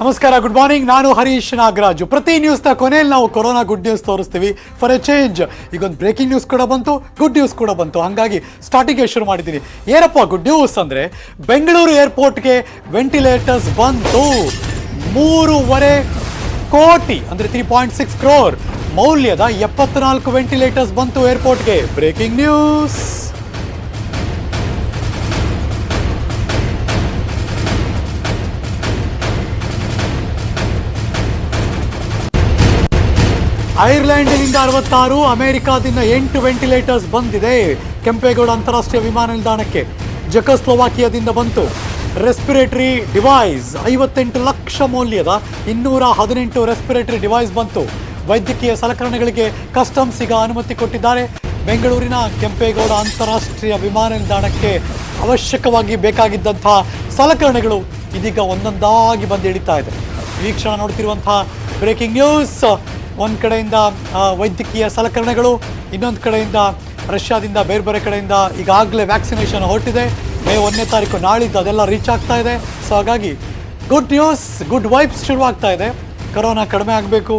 ನಮಸ್ಕಾರ good morning ನಾನು ಹರೀಶ್ ನಾಗರಾಜು. ಪ್ರತಿ ನ್ಯೂಸ್ನ ಕೊನೆಯಲ್ಲಿ ನಾವು ಕೊರೋನಾ ಗುಡ್ ನ್ಯೂಸ್ ತೋರಿಸ್ತೀವಿ. ಫಾರ್ ಎ ಚೇಂಜ್ ಈಗ ಒಂದು ಬ್ರೇಕಿಂಗ್ ನ್ಯೂಸ್ ಕೂಡ ಬಂತು ಗುಡ್ ನ್ಯೂಸ್ ಕೂಡ ಬಂತು. ಹಾಗಾಗಿ ಸ್ಟಾರ್ಟಿಂಗ್ಗೆ ಶುರು ಮಾಡಿದ್ದೀನಿ. ಏನಪ್ಪ ಗುಡ್ ನ್ಯೂಸ್ ಅಂದರೆ, ಬೆಂಗಳೂರು ಏರ್ಪೋರ್ಟ್ಗೆ ವೆಂಟಿಲೇಟರ್ಸ್ ಬಂತು ಮೂರುವರೆ ಕೋಟಿ, ಅಂದರೆ ತ್ರೀ ಪಾಯಿಂಟ್ ಸಿಕ್ಸ್ ಕ್ರೋರ್ ಮೌಲ್ಯದ ಎಪ್ಪತ್ನಾಲ್ಕು ವೆಂಟಿಲೇಟರ್ಸ್ ಬಂತು ಏರ್ಪೋರ್ಟ್ಗೆ ಬ್ರೇಕಿಂಗ್ ನ್ಯೂಸ್ ಐರ್ಲೆಂಡ್ನಿಂದ ಅರವತ್ತಾರು, ಅಮೆರಿಕಾದಿಂದ ಎಂಟು ವೆಂಟಿಲೇಟರ್ಸ್ ಬಂದಿದೆ. ಕೆಂಪೇಗೌಡ ಅಂತಾರಾಷ್ಟ್ರೀಯ ವಿಮಾನ ನಿಲ್ದಾಣಕ್ಕೆ ಜಕಸ್ಲೋವಾಕಿಯಾದಿಂದ ಬಂತು. ರೆಸ್ಪಿರೇಟರಿ ಡಿವೈಸ್ ಐವತ್ತೆಂಟು ಲಕ್ಷ ಮೌಲ್ಯದ ಇನ್ನೂರ ಹದಿನೆಂಟು ರೆಸ್ಪಿರೇಟರಿ ಡಿವೈಸ್ ಬಂತು. ವೈದ್ಯಕೀಯ ಸಲಕರಣೆಗಳಿಗೆ ಕಸ್ಟಮ್ಸ್ ಈಗ ಅನುಮತಿ ಕೊಟ್ಟಿದ್ದಾರೆ. ಬೆಂಗಳೂರಿನ ಕೆಂಪೇಗೌಡ ಅಂತಾರಾಷ್ಟ್ರೀಯ ವಿಮಾನ ನಿಲ್ದಾಣಕ್ಕೆ ಅವಶ್ಯಕವಾಗಿ ಬೇಕಾಗಿದ್ದಂತಹ ಸಲಕರಣೆಗಳು ಇದೀಗ ಒಂದೊಂದಾಗಿ ಬಂದು ಇಳಿತಾ ಇದೆ. ವೀಕ್ಷಣ ಕ್ಷಣ ನೋಡ್ತಿರುವಂತಹ ಬ್ರೇಕಿಂಗ್ ನ್ಯೂಸ್. ಒಂದು ಕಡೆಯಿಂದ ವೈದ್ಯಕೀಯ ಸಲಕರಣೆಗಳು, ಇನ್ನೊಂದು ಕಡೆಯಿಂದ ರಷ್ಯಾದಿಂದ ಬೇರೆ ಬೇರೆ ಕಡೆಯಿಂದ ಈಗಾಗಲೇ ವ್ಯಾಕ್ಸಿನೇಷನ್ ಹೊರಟಿದೆ. ಮೇ ಒಂದನೇ ತಾರೀಕು ನಾಳಿದ್ದು ಅದೆಲ್ಲ ರೀಚ್ ಆಗ್ತಾ ಇದೆ. ಸೊ ಹಾಗಾಗಿ ಗುಡ್ ನ್ಯೂಸ್ ಗುಡ್ ವೈಬ್ಸ್ ಶುರುವಾಗ್ತಾ ಇದೆ. ಕರೋನಾ ಕಡಿಮೆ ಆಗಬೇಕು.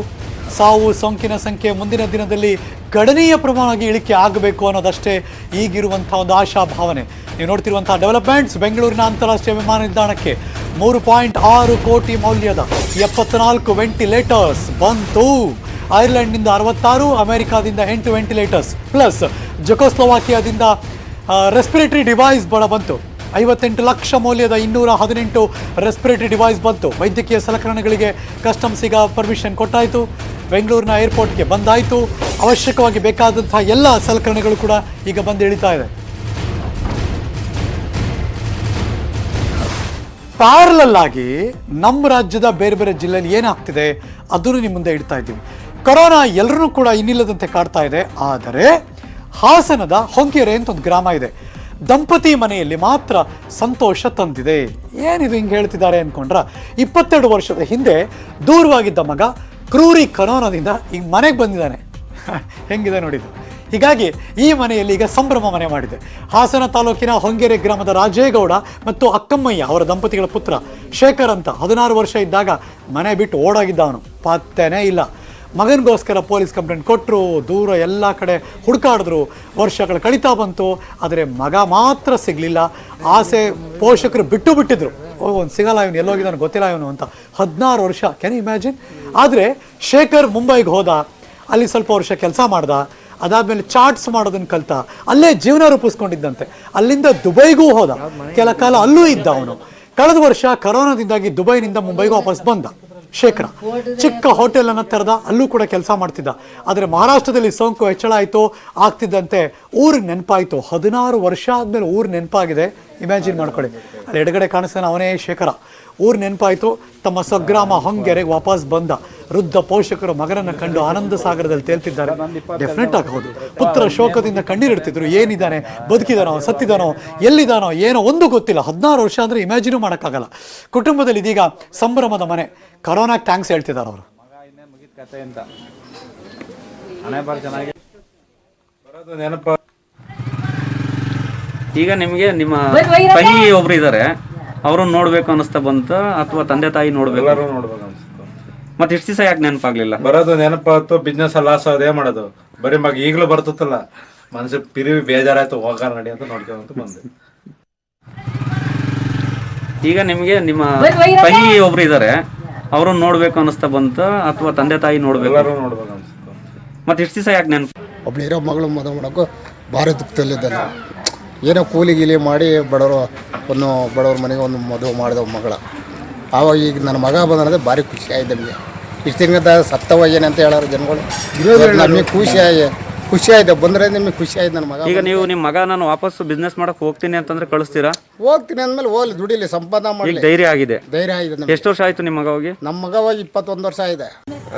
ಸಾವು, ಸೋಂಕಿನ ಸಂಖ್ಯೆ ಮುಂದಿನ ದಿನದಲ್ಲಿ ಗಣನೀಯ ಪ್ರಮಾಣವಾಗಿ ಇಳಿಕೆ ಆಗಬೇಕು ಅನ್ನೋದಷ್ಟೇ ಈಗಿರುವಂಥ ಒಂದು ಆಶಾ ಭಾವನೆ ನೀವು ನೋಡ್ತಿರುವಂಥ ಡೆವಲಪ್ಮೆಂಟ್ಸ್ ಬೆಂಗಳೂರಿನ ಅಂತಾರಾಷ್ಟ್ರೀಯ ವಿಮಾನ ನಿಲ್ದಾಣಕ್ಕೆ ಮೂರು ಪಾಯಿಂಟ್ ಆರು ಕೋಟಿ ಮೌಲ್ಯದ ಎಪ್ಪತ್ನಾಲ್ಕು ವೆಂಟಿಲೇಟರ್ಸ್ ಬಂತು. ಐರ್ಲೆಂಡ್ನಿಂದ ಅರವತ್ತಾರು, ಅಮೆರಿಕಾದಿಂದ ಎಂಟು ವೆಂಟಿಲೇಟರ್ಸ್. ಪ್ಲಸ್ ಜೊಕೋಸ್ಲೋವಾಕಿಯಾದಿಂದ ರೆಸ್ಪಿರೇಟರಿ ಡಿವೈಸ್ ಬಳ ಬಂತು. ಐವತ್ತೆಂಟು ಲಕ್ಷ ಮೌಲ್ಯದ ಇನ್ನೂರ ಹದಿನೆಂಟು ರೆಸ್ಪಿರೇಟರಿ ಡಿವೈಸ್ ಬಂತು. ವೈದ್ಯಕೀಯ ಸಲಕರಣೆಗಳಿಗೆ ಕಸ್ಟಮ್ಸ್ ಈಗ ಪರ್ಮಿಷನ್ ಕೊಟ್ಟಾಯಿತು. ಬೆಂಗಳೂರಿನ ಏರ್ಪೋರ್ಟ್ಗೆ ಬಂದಾಯಿತು. ಅವಶ್ಯಕವಾಗಿ ಬೇಕಾದಂತಹ ಎಲ್ಲ ಸಲಕರಣೆಗಳು ಕೂಡ ಈಗ ಬಂದು ಇಳಿತಾ ಇದೆ. ಪ್ಯಾರಲಲ್ ಆಗಿ ನಮ್ಮ ರಾಜ್ಯದ ಬೇರೆ ಬೇರೆ ಜಿಲ್ಲೆಯಲ್ಲಿ ಏನಾಗ್ತಿದೆ, ಅದನ್ನು ನಿಮ್ಮ ಮುಂದೆ ಇಡ್ತಾ ಇದ್ದೀವಿ. ಕೊರೋನಾ ಎಲ್ಲರೂ ಕೂಡ ಇನ್ನಿಲ್ಲದಂತೆ ಕಾಡ್ತಾ ಇದೆ, ಆದರೆ ಹಾಸನದ ಹೊಂಕೆರೆ ಅಂತ ಒಂದು ಗ್ರಾಮ ಇದೆ. ದಂಪತಿ ಮನೆಯಲ್ಲಿ ಮಾತ್ರ ಸಂತೋಷ ತಂದಿದೆ. ಏನಿದು ಹಿಂಗೆ ಹೇಳ್ತಿದ್ದಾರೆ ಅಂದ್ಕೊಂಡ್ರ ಇಪ್ಪತ್ತೆರಡು ವರ್ಷದ ಹಿಂದೆ ದೂರವಾಗಿದ್ದ ಮಗ ಕ್ರೂರಿ ಕರೋನಾದಿಂದ ಈಗ ಮನೆಗೆ ಬಂದಿದ್ದಾನೆ. ಹೆಂಗಿದೆ ನೋಡಿದ್ದು? ಹೀಗಾಗಿ ಈ ಮನೆಯಲ್ಲಿ ಈಗ ಸಂಭ್ರಮ ಮನೆ ಮಾಡಿದೆ. ಹಾಸನ ತಾಲೂಕಿನ ಹೊಂಗೆರೆ ಗ್ರಾಮದ ರಾಜೇಗೌಡ ಮತ್ತು ಅಕ್ಕಮ್ಮಯ್ಯ ಅವರ ದಂಪತಿಗಳ ಪುತ್ರ ಶೇಖರ್ ಅಂತ ಹದಿನಾರು ವರ್ಷ ಇದ್ದಾಗ ಮನೆ ಬಿಟ್ಟು ಓಡಾಗಿದ್ದ ಅವನು ಪತ್ತೆನೇ ಇಲ್ಲ. ಮಗನಿಗೋಸ್ಕರ ಪೊಲೀಸ್ ಕಂಪ್ಲೇಂಟ್ ಕೊಟ್ಟರು ದೂರ ಎಲ್ಲ ಕಡೆ ಹುಡುಕಾಡಿದ್ರು. ವರ್ಷಗಳು ಕಳೀತಾ ಬಂತು, ಆದರೆ ಮಗ ಮಾತ್ರ ಸಿಗಲಿಲ್ಲ. ಆಸೆ ಪೋಷಕರು ಬಿಟ್ಟು ಬಿಟ್ಟಿದ್ರು. ಒಂದು ಸಿಗಲ್ಲ, ಇವನು ಎಲ್ಲೋಗಿದ್ದಾನೆ, ಗೊತ್ತಿಲ್ಲ ಇವನು ಅಂತ ಹದಿನಾರು ವರ್ಷ. ಕ್ಯಾನ್ ಇಮ್ಯಾಜಿನ್ ಆದರೆ ಶೇಖರ್ ಮುಂಬೈಗೆ ಹೋದ. ಅಲ್ಲಿ ಸ್ವಲ್ಪ ವರ್ಷ ಕೆಲಸ ಮಾಡ್ದ. ಅದಾದ್ಮೇಲೆ ಚಾರ್ಟ್ಸ್ ಮಾಡೋದನ್ನ ಕಲ್ತ ಅಲ್ಲೇ ಜೀವನ ರೂಪಿಸ್ಕೊಂಡಿದ್ದಂತೆ. ಅಲ್ಲಿಂದ ದುಬೈಗೂ ಹೋದ. ಕೆಲ ಕಾಲ ಅಲ್ಲೂ ಇದ್ದ ಅವನು. ಕಳೆದ ವರ್ಷ ಕರೋನಾದಿಂದಾಗಿ ದುಬೈನಿಂದ ಮುಂಬೈಗೂ ವಾಪಸ್ ಬಂದ ಶೇಖರ. ಚಿಕ್ಕ ಹೋಟೆಲ್ ಅನ್ನ ತೆರೆದ, ಅಲ್ಲೂ ಕೂಡ ಕೆಲಸ ಮಾಡ್ತಿದ್ದ. ಆದರೆ ಮಹಾರಾಷ್ಟ್ರದಲ್ಲಿ ಸೋಂಕು ಹೆಚ್ಚಳ ಆಯಿತು ಆಗ್ತಿದ್ದಂತೆ ಊರಿಗೆ ನೆನಪಾಯಿತು. ಹದಿನಾರು ವರ್ಷ ಆದಮೇಲೆ ಊರು ನೆನಪಾಗಿದೆ. ಇಮ್ಯಾಜಿನ್ ಮಾಡ್ಕೊಳ್ಳಿ. ಅಲ್ಲಿ ಎಡಗಡೆ ಕಾಣಿಸ್ತಾನೆ ಅವನೇ ಶೇಖರ. ಊರು ನೆನಪಾಯಿತು. ತಮ್ಮ ಸ್ವಗ್ರಾಮ ಹೊಂಗೆರೆಗೆ ವಾಪಸ್ ಬಂದ. ವೃದ್ಧ ಪೋಷಕರು ಮಗನನ್ನ ಕಂಡು ಆನಂದ ಸಾಗರದಲ್ಲಿ ತೇಲ್ತಿದ್ದಾರೆ. ಡೆಫಿನೆಟ್ ಆಗಬಹುದು ಹೌದು. ಪುತ್ರ ಶೋಕದಿಂದ ಕಣ್ಣೀರಿಡ್ತಿದ್ರು ಏನಿದ್ದಾನೆ ಬದುಕಿದಾನೋ? ಸತ್ತಿದಾನೋ? ಎಲ್ಲಿದಾನೋ? ಏನೋ ಒಂದು ಗೊತ್ತಿಲ್ಲ. ಹದಿನಾರು ವರ್ಷ ಅಂದ್ರೆ ಇಮ್ಯಾಜಿನೂ ಮಾಡೋಕ್ಕಾಗಲ್ಲ. ಕುಟುಂಬದಲ್ಲಿ ಇದೀಗ ಸಂಭ್ರಮದ ಮನೆ. ಕರೋನಾಗೆ ಥ್ಯಾಂಕ್ಸ್ ಹೇಳ್ತಿದ್ದಾರೆ ಅವರು. ಮಗ ಇನ್ನೇನ್ ಮುಗಿದ ಕತೆ ಅಂತ ಹಣೆ ಬಾರ್ ಚೆನ್ನಾಗಿ ಬರೋದು ನೆನಪ ಈಗ ನಿಮಗೆ ನಿಮ್ಮ ತಂಗಿ ಒಬ್ರು ಇದ್ದಾರೆ ಅವರು ನೋಡ್ಬೇಕು ಅನಿಸ್ತಾ ಬಂತ ಅಥವಾ ತಂದೆ ತಾಯಿ ನೋಡ್ಬೇಕು? ಎಲ್ಲರೂ ನೋಡ್ಬೇಕು. ಅನ್ಸುತ್ತೆ ಮತ್ತೆ ಇಷ್ಟು ದಿವಸ ಯಾಕೆ ನೆನಪಾಗ್ಲಿಲ್ಲ? ಬರೋದು ನೆನಪಾಯ್ತು ಬಿಸ್ನೆಸ್ ಲಾಸ್ ಅದೇ ಮಾಡೋದು? ಬರೀ ಮಗ ಈಗಲೂ ಬರ್ತತ್ತಲ್ಲ? ಮನಸ್ಸು ಪಿರಿವಿ ಬೇಜಾರಾಯ್ತು ಹೋಗ ನಡಿ ಅಂತ ನೋಡ್ಕೊಂತ ಬಂದೆ. ಈಗ ನಿಮಗೆ ನಿಮ್ಮ ತಂಗಿ ಒಬ್ರು ಇದ್ದಾರೆ ಅವರು ನೋಡ್ಬೇಕು ಅನಿಸ್ತಾ ಬಂತ ಅಥವಾ ತಂದೆ ತಾಯಿ ನೋಡ್ಬೇಕು? ಎಲ್ಲರೂ ನೋಡ್ಬೇಕು ಅನ್ಸುತ್ತೆ. ಮತ್ತೆ ಇಷ್ಟು ದಿವಸ ಯಾಕೆ ನೆನಪು ಒಬ್ಳು ಇರೋ ಮಗಳು ಮದುವೆ ಮಾಡೋಕ್ಕೂ ಭಾರಿ ದುಃಖದಲ್ಲಿದ್ದಾನೆ ಏನೋ ಕೂಲಿ ಗೀಲಿ ಮಾಡಿ ಬಡವರು ಒಂದು ಬಡವ್ರ ಮನೆಗೆ ಒಂದು ಮದುವೆ ಮಾಡಿದ ಮಗಳ. ಆವಾಗ ಈಗ ನನ್ನ ಮಗ ಬಂದ್ರೆ ಭಾರಿ ಖುಷಿ ಆಯ್ತು ನಮಗೆ. ಇಷ್ಟು ದಿನದ ಸತ್ತವಾಗೇನೆ ಅಂತ ಹೇಳೋರು ಜನಗಳು. ನಮಗೆ ಖುಷಿ ಆಗಿ ಖುಷಿ ಆಯ್ತು. ಬಂದ್ರೆ ನಿಮಗೆ ಖುಷಿ ಆಯ್ತು ನನ್ನ ಮಗ ಈಗ ನೀವು ನಿಮ್ಮ ಮಗ ನಾನು ವಾಪಸ್ ಬಿಸ್ನೆಸ್ ಮಾಡಕ್ ಹೋಗ್ತೀನಿ ಅಂತಂದ್ರೆ ಕಳಿಸ್ತೀರಾ? ಹೋಗ್ತೀನಿ ಅಂದ್ಮೇಲೆ ಹೋಗ್ಲಿ ದುಡಿಲಿ ಸಂಪಾದನೆ ಈಗ ಮಾಡಲಿ. ಧೈರ್ಯ ಆಗಿದೆ. ಧೈರ್ಯ ಆಗಿದೆ ನಮ್ಗೆ. ಎಷ್ಟು ವರ್ಷ ಆಯ್ತು ನಿಮ್ಮ ಮಗ ಹೋಗಿ? ನಮ್ಮ ಮಗವಾಗಿ ಹೋಗಿ ಇಪ್ಪತ್ತೊಂದು ವರ್ಷ ಆಗಿದೆ.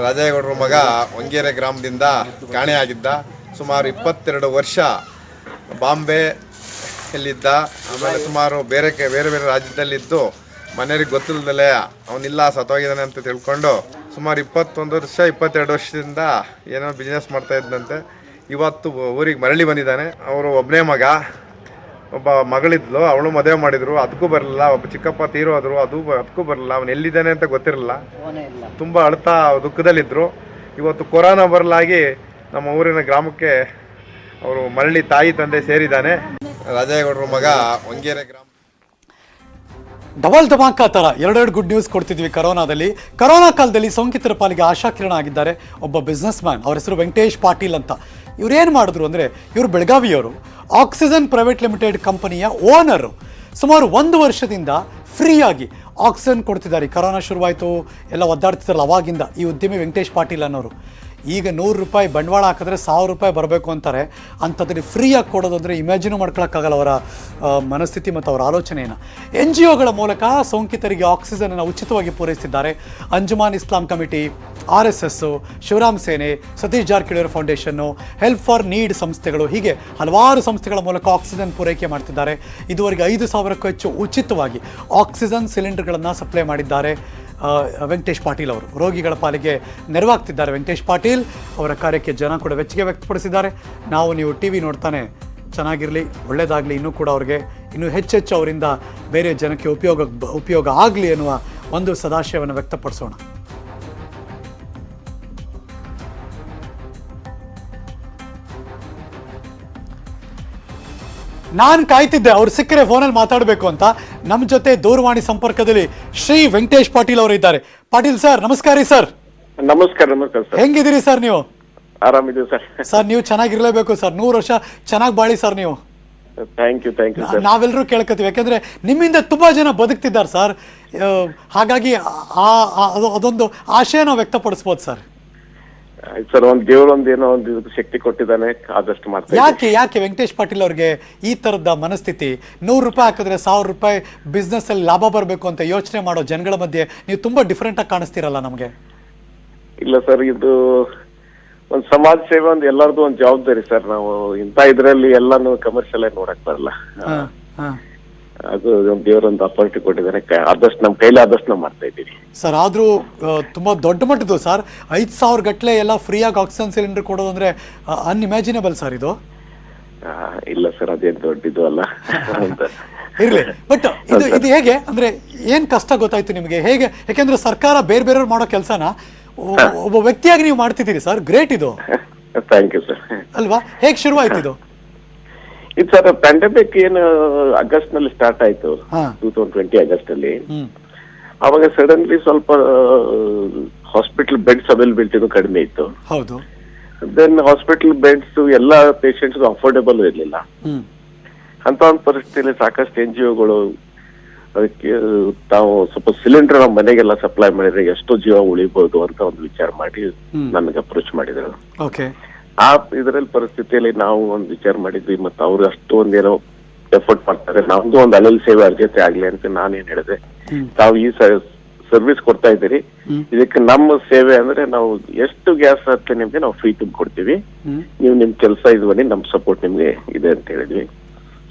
ರಾಜೇಗೌಡರ ಮಗ ಹೊಂಗೇರೆ ಗ್ರಾಮದಿಂದ ಕಾಣೆಯಾಗಿದ್ದ ಸುಮಾರು ಇಪ್ಪತ್ತೆರಡು ವರ್ಷ ಬಾಂಬೆ ಅಲ್ಲಿದ್ದ ಆಮೇಲೆ ಸುಮಾರು ಬೇರೆ ಕೆ- ಬೇರೆ ಬೇರೆ ರಾಜ್ಯದಲ್ಲಿದ್ದು. ಮನೆಯವ್ರಿಗೆ ಗೊತ್ತಿಲ್ಲದಲ್ಲೇ ಅವನಿಲ್ಲ ಸತ್ತೋಗಿದ್ದಾನೆ ಅಂತ ತಿಳ್ಕೊಂಡು ಸುಮಾರು ಇಪ್ಪತ್ತೊಂದು ವರ್ಷ ಇಪ್ಪತ್ತೆರಡು ವರ್ಷದಿಂದ ಏನೋ ಬಿಸ್ನೆಸ್ ಮಾಡ್ತಾ ಇದ್ದಂತೆ ಇವತ್ತು ಊರಿಗೆ ಮರಳಿ ಬಂದಿದ್ದಾನೆ. ಅವರು ಒಬ್ಬನೇ ಮಗ ಒಬ್ಬ ಮಗಳಿದ್ಲು ಅವಳು ಮದುವೆ ಮಾಡಿದ್ರು. ಅದಕ್ಕೂ ಬರಲಿಲ್ಲ ಒಬ್ಬ ಚಿಕ್ಕಪ್ಪ ತೀರೋದ್ರು ಅದು ಬ- ಅದಕ್ಕೂ ಬರಲಿಲ್ಲ. ಅವನು ಎಲ್ಲಿದ್ದಾನೆ ಅಂತ ಗೊತ್ತಿರಲಿಲ್ಲ. ತುಂಬ ಅಳ್ತಾ ದುಃಖದಲ್ಲಿದ್ದರು ಇವತ್ತು ಕೊರೋನಾ ಬರಲಾಗಿ ನಮ್ಮ ಊರಿನ ಗ್ರಾಮಕ್ಕೆ ಅವರು ಮರಳಿ ತಾಯಿ ತಂದೆ ಸೇರಿದ್ದಾನೆ. ರಾಜೇಗೌಡರ ಮಗ ಹೊಂಗೇರೆ ಗ್ರಾಮ ಡಬಲ್ ಧಮಾಕ ತರ ಎರಡೆರಡು ಗುಡ್ ನ್ಯೂಸ್ ಕೊಡ್ತಿದ್ವಿ ಕರೋನಾದಲ್ಲಿ. ಕರೋನಾ ಕಾಲದಲ್ಲಿ ಸೋಂಕಿತರ ಪಾಲಿಗೆ ಆಶಾಕಿರಣ ಆಗಿದ್ದಾರೆ. ಒಬ್ಬ ಬಿಸ್ನೆಸ್ ಮ್ಯಾನ್ ಅವ್ರ ಹೆಸರು ವೆಂಕಟೇಶ್ ಪಾಟೀಲ್ ಅಂತ. ಇವ್ರು ಏನು ಮಾಡಿದ್ರು ಅಂದರೆ, ಇವರು ಬೆಳಗಾವಿಯವರು, ಆಕ್ಸಿಜನ್ ಪ್ರೈವೇಟ್ ಲಿಮಿಟೆಡ್ ಕಂಪನಿಯ ಓನರು ಸುಮಾರು ಒಂದು ವರ್ಷದಿಂದ ಫ್ರೀಯಾಗಿ ಆಕ್ಸಿಜನ್ ಕೊಡ್ತಿದ್ದಾರೆ. ಕರೋನಾ ಶುರುವಾಯಿತು, ಎಲ್ಲ ಒದ್ದಾಡ್ತಿದ್ದಾರಲ್ಲ ಅವಾಗಿಂದ ಈ ಉದ್ಯಮಿ ವೆಂಕಟೇಶ್ ಪಾಟೀಲ್ ಅನ್ನೋರು. ಈಗ ನೂರು ರೂಪಾಯಿ ಬಂಡವಾಳ ಹಾಕಿದ್ರೆ ಸಾವಿರ ರೂಪಾಯಿ ಬರಬೇಕು ಅಂತಾರೆ. ಅಂಥದ್ರಲ್ಲಿ ಫ್ರೀಯಾಗಿ ಕೊಡೋದು ಅಂದರೆ ಇಮ್ಯಾಜಿನೂ ಮಾಡ್ಕೊಳಕ್ಕಾಗಲ್ಲ ಅವರ ಮನಸ್ಥಿತಿ ಮತ್ತು ಅವರ ಆಲೋಚನೆಯನ್ನು. ಎನ್ ಜಿ ಒಗಳ ಮೂಲಕ ಸೋಂಕಿತರಿಗೆ ಆಕ್ಸಿಜನನ್ನು ಉಚಿತವಾಗಿ ಪೂರೈಸಿದ್ದಾರೆ. Anjuman Islam committee, R S S Shivaram Sene, Satish Jarkiholi foundation help for need ಸಂಸ್ಥೆಗಳು, ಹೀಗೆ ಹಲವಾರು ಸಂಸ್ಥೆಗಳ ಮೂಲಕ ಆಕ್ಸಿಜನ್ ಪೂರೈಕೆ ಮಾಡ್ತಿದ್ದಾರೆ. ಇದುವರೆಗೆ ಐದು ಸಾವಿರಕ್ಕೂ ಹೆಚ್ಚು ಉಚಿತವಾಗಿ ಆಕ್ಸಿಜನ್ ಸಿಲಿಂಡರ್ಗಳನ್ನು ಸಪ್ಲೈ ಮಾಡಿದ್ದಾರೆ. ವೆಂಕಟೇಶ್ ಪಾಟೀಲ್ ಅವರು. ರೋಗಿಗಳ ಪಾಲಿಗೆ ನೆರವಾಗ್ತಿದ್ದಾರೆ ವೆಂಕಟೇಶ್ ಪಾಟೀಲ್. ಅವರ ಕಾರ್ಯಕ್ಕೆ ಜನ ಕೂಡ ಮೆಚ್ಚುಗೆ ವ್ಯಕ್ತಪಡಿಸಿದ್ದಾರೆ. ನಾವು ನೀವು ಟಿ ವಿ ನೋಡ್ತಾನೆ, ಚೆನ್ನಾಗಿರಲಿ ಒಳ್ಳೆಯದಾಗಲಿ ಇನ್ನೂ ಕೂಡ ಅವ್ರಿಗೆ ಇನ್ನೂ ಹೆಚ್ಚೆಚ್ಚು ಅವರಿಂದ ಬೇರೆ ಜನಕ್ಕೆ ಉಪಯೋಗ ಉಪಯೋಗ ಆಗಲಿ ಎನ್ನುವ ಒಂದು ಸದಾಶಯವನ್ನು ವ್ಯಕ್ತಪಡಿಸೋಣ. ನಾನು ಕಾಯ್ತಿದ್ದೆ ಅವ್ರು ಸಿಕ್ಕರೆ ಫೋನಲ್ಲಿ ಮಾತಾಡಬೇಕು ಅಂತ. ನಮ್ಮ ಜೊತೆ ದೂರವಾಣಿ ಸಂಪರ್ಕದಲ್ಲಿ ಶ್ರೀ ವೆಂಕಟೇಶ್ ಪಾಟೀಲ್ ಅವರು ಇದ್ದಾರೆ. ಪಾಟೀಲ್ ಸರ್ ನಮಸ್ಕಾರ ರೀ ಸರ್. ನಮಸ್ಕಾರ ನಮಸ್ಕಾರ ಸರ್. ಹೆಂಗಿದ್ದೀರಿ ಸರ್ ನೀವು? ಆರಾಮಿದ್ದೀವಿ ಸರ್. ಸರ್ ನೀವು ಚೆನ್ನಾಗಿರ್ಲೇಬೇಕು ಸರ್. ನೂರು ವರ್ಷ ಚೆನ್ನಾಗಿ ಬಾಳಿ ಸರ್ ನೀವು. Thank you thank you sir ನಾವೆಲ್ಲರೂ ಕೇಳ್ಕೊತೀವಿ. ಯಾಕಂದ್ರೆ ನಿಮ್ಮಿಂದ ತುಂಬಾ ಜನ ಬದುಕ್ತಿದ್ದಾರೆ ಸರ್. ಹಾಗಾಗಿ ಆ- ಆ- ಅದು- ಅದೊಂದು ಆಶಯ ನಾವು ವ್ಯಕ್ತಪಡಿಸ್ಬೋದು ಸರ್. ಸರ್ ಒಂದ್ ದೇವ್ರ ಒಂದ್ ಏನೋ ಒಂದು ಇದಕ್ಕೆ ಶಕ್ತಿ ಕೊಟ್ಟಿದ್ದಾನೆ ಆದಷ್ಟು ಮಾಡ್ತಾರೆ ಯಾಕೆ ಯಾಕೆ ವೆಂಕಟೇಶ್ ಪಾಟೀಲ್ ಅವ್ರಿಗೆ ಈ ತರದ ಮನಸ್ಥಿತಿ? ನೂರು ರೂಪಾಯಿ ಹಾಕಿದ್ರೆ ಸಾವಿರ ರೂಪಾಯಿ ಬಿಸ್ನೆಸ್ ಅಲ್ಲಿ ಲಾಭ ಬರಬೇಕು ಅಂತ ಯೋಚನೆ ಮಾಡೋ ಜನಗಳ ಮಧ್ಯೆ ನೀವು ತುಂಬಾ ಡಿಫ್ರೆಂಟ್ ಆಗಿ ಕಾಣಿಸ್ತೀರಲ್ಲ ನಮಗೆ. ಇಲ್ಲ ಸರ್ ಇದು ಒಂದ್ ಸಮಾಜ ಸೇವೆ ಒಂದ್ ಎಲ್ಲಾರ್ದು ಒಂದ್ ಜವಾಬ್ದಾರಿ ಸರ್. ನಾವು ಇಂತ ಇದ್ರಲ್ಲಿ ಎಲ್ಲಾನು ಕಮರ್ಷಿಯಲ್ ಆಗಿ ನೋಡಕ್ ಬರಲ್ಲ. ಅದು ದೇವರೊಂದು ಅಪಾರ್ಟಿ ಕೊಟ್ಟಿದ್ದಾರೆ. ಆದಷ್ಟು ನಮ್ಮ ಕೈಲಿ ಆದಷ್ಟು ನಾವು ಮಾಡ್ತಾ ಇದ್ದೀವಿ. ಸರ್ ಆದ್ರೂ ತುಂಬಾ ದೊಡ್ಡ ಮಟ್ಟದ್ದು ಸರ್. ಐದು ಸಾವಿರ ಗಟ್ಟಲೆ ಎಲ್ಲ ಫ್ರೀಯಾಗಿ ಆಕ್ಸಿಜನ್ ಸಿಲಿಂಡರ್ ಕೊಡೋದು ಅಂದ್ರೆ ಅನ್ಇಮ್ಯಾಜಿನಬಲ್ ಸರ್ ಇದು. ಇಲ್ಲ ಸರ್ ಅದೇನ್ ದೊಡ್ಡದು ಅಲ್ಲ. ಅಂತ. ಇರ್ಲಿ. ಬಟ್ ಇದು ಇದು ಹೇಗೆ? ಅಂದ್ರೆ ಏನ್ ಕಷ್ಟ ಗೊತ್ತಾಯ್ತು ನಿಮಗೆ? ಹೇಗೆ? ಯಾಕೆಂದ್ರೆ ಸರ್ಕಾರ ಬೇರೆ ಬೇರೆ ಮಾಡೋ ಕೆಲಸನ ಒಬ್ಬ ವ್ಯಕ್ತಿಯಾಗಿ ನೀವು ಮಾಡ್ತಿದ್ದೀರಿ ಸರ್. ಗ್ರೇಟ್ ಇದು. ಥ್ಯಾಂಕ್ ಯು ಸರ್ ಅಲ್ವಾ? ಹೇಗೆ ಶುರುವಾಯ್ತು ಇದು? ಇದು ಸರ್ ಪ್ಯಾಂಡಮಿಕ್ ಏನು ಆಗಸ್ಟ್ನಲ್ಲಿ ಸ್ಟಾರ್ಟ್ ಆಯ್ತು. ಟೂ ತೌಸಂಡ್ ಟ್ವೆಂಟಿ ಆಗಸ್ಟ್ ಅಲ್ಲಿ ಅವಾಗ ಸಡನ್ಲಿ ಸ್ವಲ್ಪ ಹಾಸ್ಪಿಟಲ್ ಬೆಡ್ಸ್ ಅವೈಲಬಿಲಿಟಿನೂ ಕಡಿಮೆ ಇತ್ತು. ಹೌದು. ದೆನ್ ಹಾಸ್ಪಿಟಲ್ ಬೆಡ್ಸ್ ಎಲ್ಲ ಪೇಷಂಟ್ಸ್ ಅಫೋರ್ಡೆಬಲ್ ಇರಲಿಲ್ಲ. ಅಂತ ಒಂದು ಪರಿಸ್ಥಿತಿಯಲ್ಲಿ ಸಾಕಷ್ಟು ಎನ್ ಜಿ ಒಗಳು ಅದಕ್ಕೆ ತಾವು ಸ್ವಲ್ಪ ಸಿಲಿಂಡರ್ ನಮ್ಮ ಮನೆಗೆಲ್ಲ ಸಪ್ಲೈ ಮಾಡಿದ್ರೆ ಎಷ್ಟೋ ಜೀವ ಉಳಿಬಹುದು ಅಂತ ಒಂದು ವಿಚಾರ ಮಾಡಿ ನನಗೆ ಅಪ್ರೋಚ್ ಮಾಡಿದ್ರು. ಆ ಇದರಲ್ಲಿ ಪರಿಸ್ಥಿತಿಯಲ್ಲಿ ನಾವು ಒಂದು ವಿಚಾರ ಮಾಡಿದ್ವಿ ಮತ್ತೆ ಅವ್ರು ಅಷ್ಟು ಒಂದೇನೋ ಎಫರ್ಟ್ ಮಾಡ್ತಾರೆ. ನಮ್ದು ಒಂದು ಅಲಲ್ ಸೇವೆ ಅರ್ಹತೆ ಆಗ್ಲಿ ಅಂತ ನಾನೇನ್ ಹೇಳಿದೆ. ತಾವು ಈ ಸರ್ವಿಸ್ ಕೊಡ್ತಾ ಇದ್ದೀರಿ. ಇದಕ್ಕೆ ನಮ್ಮ ಸೇವೆ ಅಂದ್ರೆ ನಾವು ಎಷ್ಟು ಗ್ಯಾಸ್ ಹತ್ತೆ ನಿಮ್ಗೆ ನಾವು ಫ್ರೀ ತುಂಬ ಕೊಡ್ತೀವಿ ನೀವು ನಿಮ್ ಕೆಲಸ ಇದು ಬನ್ನಿ ನಮ್ ಸಪೋರ್ಟ್ ನಿಮ್ಗೆ ಇದೆ ಅಂತ ಹೇಳಿದ್ವಿ.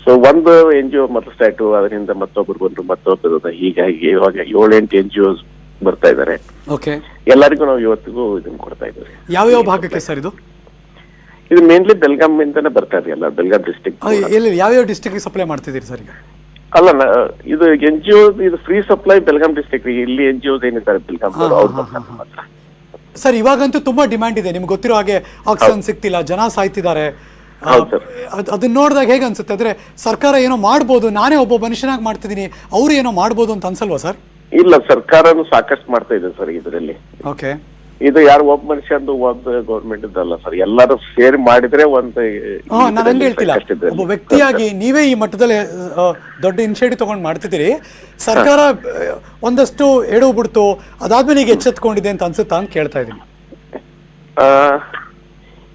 ಸೊ ಒಂದು ಎನ್ ಜಿ ಒ ಮತ್ತೆ ಸ್ಟಾರ್ಟ್ ಅದರಿಂದ ಮತ್ತೊಬ್ರು ಬಂದ್ರು ಮತ್ತೊಬ್ಬರು. ಹೀಗಾಗಿ ಇವಾಗ ಏಳೆಂಟು ಎನ್ ಜಿ ಒಸ್ ಬರ್ತಾ ಇದ್ದಾರೆ. ಎಲ್ಲರಿಗೂ ನಾವು ಇವತ್ತಿಗೂ ಇದನ್ನ ಕೊಡ್ತಾ ಇದ್ದೀವಿ. ಯಾವ ಭಾಗಕ್ಕೆ ಸರ್ ಇದು? ಇದು ಮೇನ್ಲಿ ಬೆಲ್ಗಾಮ್ ಇಂದಾನೆ ಬರ್ತಾ ಇದೆ ಎಲ್ಲ ಬೆಲ್ಗಾಂ ಡಿಸ್ಟಿಕ್ ಎಲ್ಲಿ ಯಾವ್ಯಾವ ಡಿಸ್ಟಿಕ್ ಸಪ್ಲೈ ಮಾಡ್ತಿದ್ದೀರಿ ಸರ್ ಈಗ? ಅಲ್ಲ ಇದು ಎನ್ ಜಿ ಒ ಇದು ಫ್ರೀ ಸಪ್ಲೈ ಬೆಲ್ಗಾಂ ಡಿಸ್ಟಿಕ್ ಇಲ್ಲಿ ಎನ್ ಜಿ ಒಸ್ ಏನಿದ್ದಾರೆ ಬೆಲ್ಗಾಂ. ಸರ್ ಇವಾಗಂತೂ ತುಂಬಾ ಡಿಮ್ಯಾಂಡ್ ಇದೆ. ನಿಮ್ಗೆ ಗೊತ್ತಿರೋ ಹಾಗೆ ಆಕ್ಸಿಜನ್ ಸಿಗ್ತಿಲ್ಲ ಜನ ಸಾಯ್ತಿದ್ದಾರೆ. ಅದನ್ನ ನೋಡಿದಾಗ ಹೇಗೆ ಅನ್ಸುತ್ತೆ? ಅಂದ್ರೆ ಸರ್ಕಾರ ಏನೋ ಮಾಡ್ಬೋದು ನಾನೇ ಒಬ್ಬ ಮನುಷ್ಯನಾಗಿ ಮಾಡ್ತಿದ್ದೀನಿ ಅವ್ರು ಏನೋ ಮಾಡ್ಬೋದು ಅಂತ ಅನ್ಸಲ್ವಾ ಸರ್? ಇಲ್ಲ ಸರ್ಕಾರನು ಸಾಕಷ್ಟು ಮಾಡ್ತಾ ಇದೆ ಸರ್ ಇದರಲ್ಲಿ. ಓಕೆ ಇದು ಯಾರು ಒಬ್ಬ ಮನುಷ್ಯಂದು ಒಂದು ಗೌರ್ಮೆಂಟ್ ಇದಲ್ಲ ಸರ್ ಎಲ್ಲರೂ ಸೇರಿ ಮಾಡಿದ್ರೆ ಒಂದು ಹೇಳ್ತಿಲ್ಲ ಒಬ್ಬ ವ್ಯಕ್ತಿಯಾಗಿ ನೀವೇ ಈ ಮಟ್ಟದಲ್ಲಿ ದೊಡ್ಡ ಇನಿಷಿಯೇಟಿವ್ ತಗೊಂಡು ಮಾಡ್ತಿದ್ದೀರಿ. ಸರ್ಕಾರ ಒಂದಷ್ಟು ಎಡವು ಬಿಡ್ತು ಅದಾದ್ಮೇಲೆ ಈಗ ಎಚ್ಚೆತ್ಕೊಂಡಿದೆ ಅಂತ ಅನ್ಸುತ್ತಾ ಅಂತ ಕೇಳ್ತಾ ಇದ್ದೀನಿ.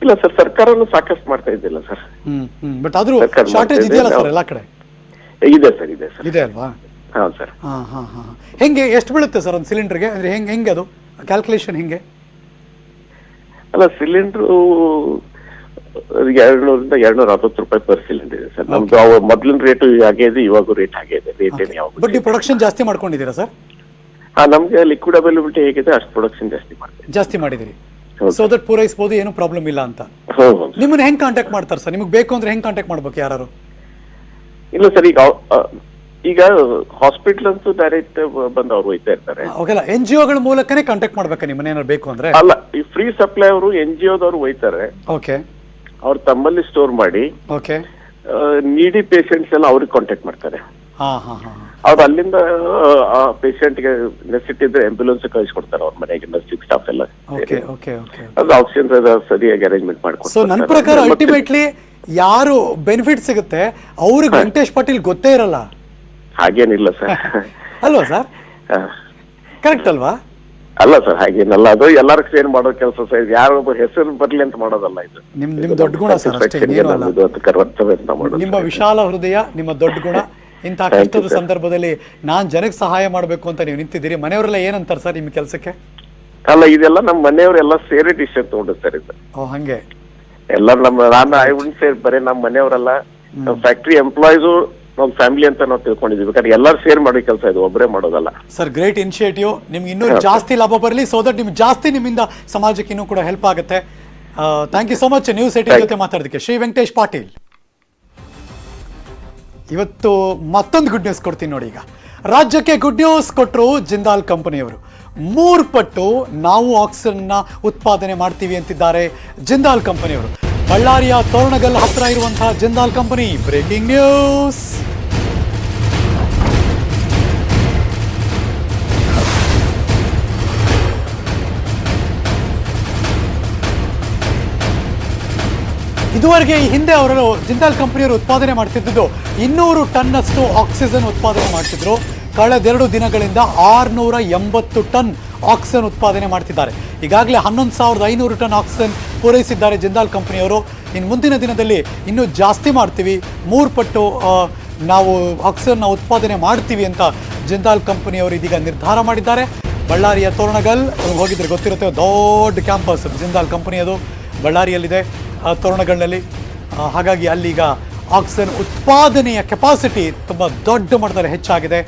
ಇಲ್ಲ ಸರ್ ಸರ್ಕಾರನು ಸಾಕಷ್ಟು ಮಾಡ್ತಾ ಇದ್ದಿಲ್ಲ ಸರ್ ಹ್ಮ್ ಹ್ಮ್ ಬಟ್ ಆದ್ರೂ ಶಾರ್ಟೇಜ್ ಇದೆಯಲ್ಲ ಸರ್ ಎಲ್ಲಾ ಕಡೆ? ಇದೆ ಸರ್ ಇದೆ ಸರ್ ಇದೆ ಅಲ್ವಾ? ಹಾ ಸರ್ ಹಾ ಹಾ ಹಾ ಹೆಂಗೆ ಎಷ್ಟು ಬೀಳುತ್ತೆ ಸರ್ ಒಂದು ಸಿಲಿಂಡರ್ಗೆ ಅಂದ್ರೆ ಹೆಂಗೆ ಹೆಂಗೆ ಅದು? ಕ್ಯಾಲ್ಕುಲೇಷನ್ ಹಿಂಗೆ? ಅಲ್ಲ ಸಿಲಿಂಡ್ರು ಎರಡ್ನೂರಿಂದ ಎರಡ್ನೂರ ಅರವತ್ತು ರೂಪಾಯಿ ಪರ್ ಸಿಲಿಂಡರ್ ಇದೆ ಸರ್. ನಮ್ದು ಅವ ಮೊದ್ಲಿನ ರೇಟ್ ಹಾಗೆ ಇದೆ ಇವಾಗೂ ರೇಟ್ ಹಾಗೆ ಇದೆ. ರೇಟ್ ಏನು ಯಾವಾಗ ಬಟ್ ನೀವು ಪ್ರೊಡಕ್ಷನ್ ಜಾಸ್ತಿ ಮಾಡ್ಕೊಂಡಿದ್ದೀರಾ ಸರ್? ಹಾ ನಮ್ಗೆ ಲಿಕ್ವಿಡ್ ಅವೈಲಬಿಲಿಟಿ ಹೇಗಿದೆ ಅಷ್ಟು ಪ್ರೊಡಕ್ಷನ್ ಜಾಸ್ತಿ ಮಾಡ್ತೀವಿ. ಜಾಸ್ತಿ ಮಾಡಿದಿರಿ. ಸೊ ದಟ್ ಪೂರೈಸ್ಬೋದು ಏನು ಪ್ರಾಬ್ಲಮ್ ಇಲ್ಲ ಅಂತ. ಹೌದು ನಿಮ್ಮನ್ನ ಹೆಂಗ್ ಕಾಂಟ್ಯಾಕ್ಟ್ ಮಾಡ್ತಾರೆ ಸರ್? ನಿಮಗೆ ಬೇಕು ಅಂದ್ರೆ ಹೆಂಗ್ ಕಾಂಟ್ಯಾಕ್ಟ್ ಮಾಡ್ಬೇಕು ಯಾರು ಇಲ್ಲ ಸರ್ ಈಗ ಈಗ ಹಾಸ್ಪಿಟಲ್ ಅಂತೂ ಡೈರೆಕ್ಟ್ ಬಂದು ಅವ್ರು ಹೋಯ್ತಾ ಇರ್ತಾರೆ. ಓಕೆಲ್ಲ ಎನ್ ಜಿ ಓಗಳ ಮೂಲಕನೇ ಕಾಂಟ್ಯಾಕ್ಟ್ ಮಾಡ್ಬೇಕಾ ಏನಾದ್ರು ಬೇಕು ಅಂದ್ರೆ? ಅಲ್ಲ ಈ ಫ್ರೀ ಸಪ್ಲೈ ಅವರು ಎನ್ ಜಿ ಒದವ್ರು ಹೋಯ್ತಾರೆ. ಓಕೆ ಅವ್ರು ತಮ್ಮಲ್ಲಿ ಸ್ಟೋರ್ ಮಾಡಿ ಓಕೆ ನೀಡಿ ಪೇಷಂಟ್ಸ್ ಎಲ್ಲ ಅವ್ರಿಗೆ ಕಾಂಟ್ಯಾಕ್ಟ್ ಮಾಡ್ತಾರೆ. ಹಾ ಹಾ ಹಾ ಅವ್ರು ಅಲ್ಲಿಂದ ಆ ಪೇಷಂಟ್ಗೆ ನೆಸಿಟಿ ಇದ್ರೆ ಆಂಬ್ಯುಲೆನ್ಸ್ ಕಳಿಸ್ಕೊಡ್ತಾರೆ ಅವ್ರ ಮನೆಗೆ ನರ್ಸಿಂಗ್ ಸ್ಟಾಫ್ ಎಲ್ಲ ಓಕೆ ಓಕೆ ಓಕೆ ಅದು ಆಕ್ಸಿಜನ್ ಸರಿಯಾಗಿ ಅರೇಂಜ್ಮೆಂಟ್ ಮಾಡ್ಕೊಡ್ತಾರೆ. ಸೊ ನನ್ನ ಪ್ರಕಾರ ಮತ್ತೆ- ಅಲ್ಟಿಮೇಟ್ಲಿ ಯಾರು ಬೆನಿಫಿಟ್ ಸಿಗುತ್ತೆ ಅವ್ರಿಗೆ ವೆಂಕಟೇಶ್ ಪಾಟೀಲ್ ಗೊತ್ತೇ ಇರಲ್ಲ. ಹಾಗೇನಿಲ್ಲ ಸರ್. ಅಲ್ವಾ ಸರ್? ಕರೆಕ್ಟ್ ಅಲ್ವಾ? ಅಲ್ಲ ಸರ್ ಹಾಗೇನಲ್ಲ. ಅದು ಎಲ್ಲರೂ ಸೇರ್ ಮಾಡೋ ಕೆಲಸ ಸರ್. ಯಾರೊಬ್ಬ ಹೆಸರು ಬರ್ಲಿ ಅಂತ ಮಾಡೋದಲ್ಲ ಇದು. ನಿಮ್ ನಿಮ್ ದೊಡ್ಡ ಗುಣ ಸರ್ ಅಷ್ಟೇ ಅಲ್ಲ. ನಿಮ್ಮ ವಿಶಾಲ ಹೃದಯ ನಿಮ್ಮ ದೊಡ್ಡ ಗುಣ ಇಂತಹ ಕಷ್ಟದ ಸಂದರ್ಭದಲ್ಲಿ ನಾನ್ ಜನಕ್ಕೆ ಸಹಾಯ ಮಾಡಬೇಕು ಅಂತ ನೀವು ನಿಂತಿದ್ದೀರಿ. ಮನೆಯವರೆಲ್ಲ ಏನಂತಾರೆ ಸರ್ ನಿಮ್ಮ ಕೆಲಸಕ್ಕೆ? ಅಲ್ಲ ಇದೆಲ್ಲ ನಮ್ಮ ಮನೆಯವರೆಲ್ಲ ಸೇರಿ ಡಿಸಿಷನ್ ತಗೊಂಡು ಸರ್ ಇದು. ಓ ಹಂಗೆ. ಎಲ್ಲ ನಮ್ಮ ನಾನು ಐ ವುಡ್ ಸೇರ್ ಬರೀ ನಮ್ಮ ಮನೆಯವರೆಲ್ಲ ಫ್ಯಾಕ್ಟ್ರಿ ಎಂಪ್ಲಾಯೀಸು ನಮ್ಮ ಫ್ಯಾಮಿಲಿ ಅಂತ ನಾವು ತಿಳ್ಕೊಂಡಿದ್ವಿ. ಬೇಕಾದ್ರೆ ಎಲ್ಲರೂ ಸೇರ್ ಮಾಡಿ ಕೆಲಸ ಇದು ಒಬ್ಬರೇ ಮಾಡೋದಲ್ಲ. ಸರ್ ಗ್ರೇಟ್ ಇನಿಷಿಯೇಟಿವ್ ನಿಮ್ಗೆ ಇನ್ನೂ ಜಾಸ್ತಿ ಲಾಭ ಬರಲಿ ಸೊ ದಟ್ ನಿಮ್ಗೆ ಜಾಸ್ತಿ ನಿಮ್ಮಿಂದ ಸಮಾಜಕ್ಕೆ ಇನ್ನೂ ಕೂಡ ಹೆಲ್ಪ್ ಆಗುತ್ತೆ. Thank you so much news eighteen ಜೊತೆ ಮಾತಾಡೋದಕ್ಕೆ ಶ್ರೀ ವೆಂಕಟೇಶ್ ಪಾಟೀಲ್. ಇವತ್ತು ಮತ್ತೊಂದು ಗುಡ್ ನ್ಯೂಸ್ ಕೊಡ್ತೀನಿ ನೋಡಿ ಈಗ. ರಾಜ್ಯಕ್ಕೆ ಗುಡ್ ನ್ಯೂಸ್ ಕೊಟ್ಟರು ಜಿಂದಾಲ್ ಕಂಪನಿಯವರು. ಮೂರು ಪಟ್ಟು ನಾವು ಆಕ್ಸಿಜನ್ನ ಉತ್ಪಾದನೆ ಮಾಡ್ತೀವಿ ಅಂತಿದ್ದಾರೆ ಜಿಂದಾಲ್ ಕಂಪನಿಯವರು. ಬಳ್ಳಾರಿಯ ತೋರಣಗಲ್ ಹತ್ರ ಇರುವಂತಹ ಜಿಂದಾಲ್ ಕಂಪನಿ. Breaking news. ಇದುವರೆಗೆ ಈ ಹಿಂದೆ ಅವರು ಜಿಂದಾಲ್ ಕಂಪನಿಯವರು ಉತ್ಪಾದನೆ ಮಾಡ್ತಿದ್ದು ಇನ್ನೂರು ಟನ್ನಷ್ಟು ಆಕ್ಸಿಜನ್ ಉತ್ಪಾದನೆ ಮಾಡ್ತಿದ್ರು. ಕಳೆದೆರಡು ದಿನಗಳಿಂದ ಆರ್ನೂರ ಎಂಬತ್ತು ಟನ್ ಆಕ್ಸಿಜನ್ ಉತ್ಪಾದನೆ ಮಾಡ್ತಿದ್ದಾರೆ. ಈಗಾಗಲೇ ಹನ್ನೊಂದು ಸಾವಿರದ ಐನೂರು ಟನ್ ಆಕ್ಸಿಜನ್ ಪೂರೈಸಿದ್ದಾರೆ ಜಿಂದಾಲ್ ಕಂಪನಿಯವರು. ಇನ್ನು ಮುಂದಿನ ದಿನದಲ್ಲಿ ಇನ್ನೂ ಜಾಸ್ತಿ ಮಾಡ್ತೀವಿ. ಮೂರು ಪಟ್ಟು ನಾವು ಆಕ್ಸಿಜನ್ನ ಉತ್ಪಾದನೆ ಮಾಡ್ತೀವಿ ಅಂತ ಜಿಂದಾಲ್ ಕಂಪನಿಯವರು ಇದೀಗ ನಿರ್ಧಾರ ಮಾಡಿದ್ದಾರೆ. ಬಳ್ಳಾರಿಯ ತೋರಣಗಲ್ ಹೋಗಿದ್ರೆ ಗೊತ್ತಿರುತ್ತೆ, ದೊಡ್ಡ ಕ್ಯಾಂಪಸ್ ಜಿಂದಾಲ್ ಕಂಪನಿಯದು. ಬಳ್ಳಾರಿಯಲ್ಲಿದೆ ತೋರಣಗಲ್ನಲ್ಲಿ. ಹಾಗಾಗಿ ಅಲ್ಲಿಗ ಆಕ್ಸಿಜನ್ ಉತ್ಪಾದನೆಯ ಕೆಪಾಸಿಟಿ ತುಂಬ ದೊಡ್ಡ ಮಟ್ಟದಲ್ಲಿ ಹೆಚ್ಚಾಗಿದೆ.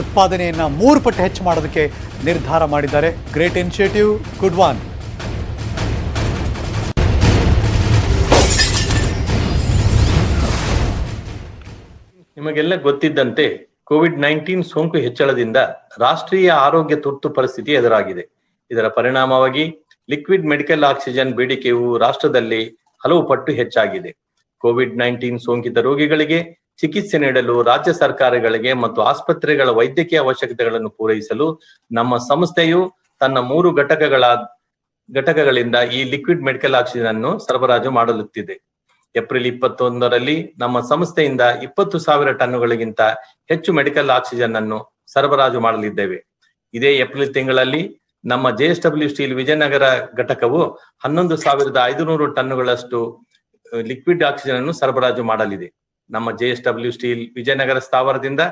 ಉತ್ಪಾದನೆಯನ್ನು ಮೂರು ಪಟ್ಟು ಹೆಚ್ಚು ಮಾಡೋದಕ್ಕೆ ನಿರ್ಧಾರ ಮಾಡಿದ್ದಾರೆ. Great initiative, good one. ನಿಮಗೆಲ್ಲ ಗೊತ್ತಿದ್ದಂತೆ ಕೋವಿಡ್ ನೈನ್ಟೀನ್ ಸೋಂಕು ಹೆಚ್ಚಳದಿಂದ ರಾಷ್ಟ್ರೀಯ ಆರೋಗ್ಯ ತುರ್ತು ಪರಿಸ್ಥಿತಿ ಎದುರಾಗಿದೆ. ಇದರ ಪರಿಣಾಮವಾಗಿ ಲಿಕ್ವಿಡ್ ಮೆಡಿಕಲ್ ಆಕ್ಸಿಜನ್ ಬೇಡಿಕೆಯು ರಾಷ್ಟ್ರದಲ್ಲಿ ಹಲವು ಪಟ್ಟು ಹೆಚ್ಚಾಗಿದೆ. ಕೋವಿಡ್ ನೈನ್ಟೀನ್ ಸೋಂಕಿತ ರೋಗಿಗಳಿಗೆ ಚಿಕಿತ್ಸೆ ನೀಡಲು ರಾಜ್ಯ ಸರ್ಕಾರಗಳಿಗೆ ಮತ್ತು ಆಸ್ಪತ್ರೆಗಳ ವೈದ್ಯಕೀಯ ಅವಶ್ಯಕತೆಗಳನ್ನು ಪೂರೈಸಲು ನಮ್ಮ ಸಂಸ್ಥೆಯು ತನ್ನ ಮೂರು ಘಟಕಗಳ ಘಟಕಗಳಿಂದ ಈ ಲಿಕ್ವಿಡ್ ಮೆಡಿಕಲ್ ಆಕ್ಸಿಜನ್ ಅನ್ನು ಸರಬರಾಜು ಮಾಡಲಾಗುತ್ತಿದೆ ಏಪ್ರಿಲ್ ಇಪ್ಪತ್ತೊಂದರಲ್ಲಿ ನಮ್ಮ ಸಂಸ್ಥೆಯಿಂದ ಇಪ್ಪತ್ತು ಸಾವಿರ ಟನ್ನುಗಳಿಗಿಂತ ಹೆಚ್ಚು ಮೆಡಿಕಲ್ ಆಕ್ಸಿಜನ್ ಅನ್ನು ಸರಬರಾಜು ಮಾಡಲಿದ್ದೇವೆ. ಇದೇ ಏಪ್ರಿಲ್ ತಿಂಗಳಲ್ಲಿ ನಮ್ಮ ಜೆಎಸ್ಡಬ್ಲ್ಯೂ ಸ್ಟೀಲ್ ವಿಜಯನಗರ ಘಟಕವು ಹನ್ನೊಂದು ಸಾವಿರದ ಐದುನೂರು ಟನ್ನುಗಳಷ್ಟು ಲಿಕ್ವಿಡ್ ಆಕ್ಸಿಜನ್ ಅನ್ನು ಸರಬರಾಜು ಮಾಡಲಿದೆ. ನಮ್ಮ ಜೆಎಸ್ಡಬ್ಲ್ಯೂ ಸ್ಟೀಲ್ ವಿಜಯನಗರ ಸ್ಥಾವರದಿಂದ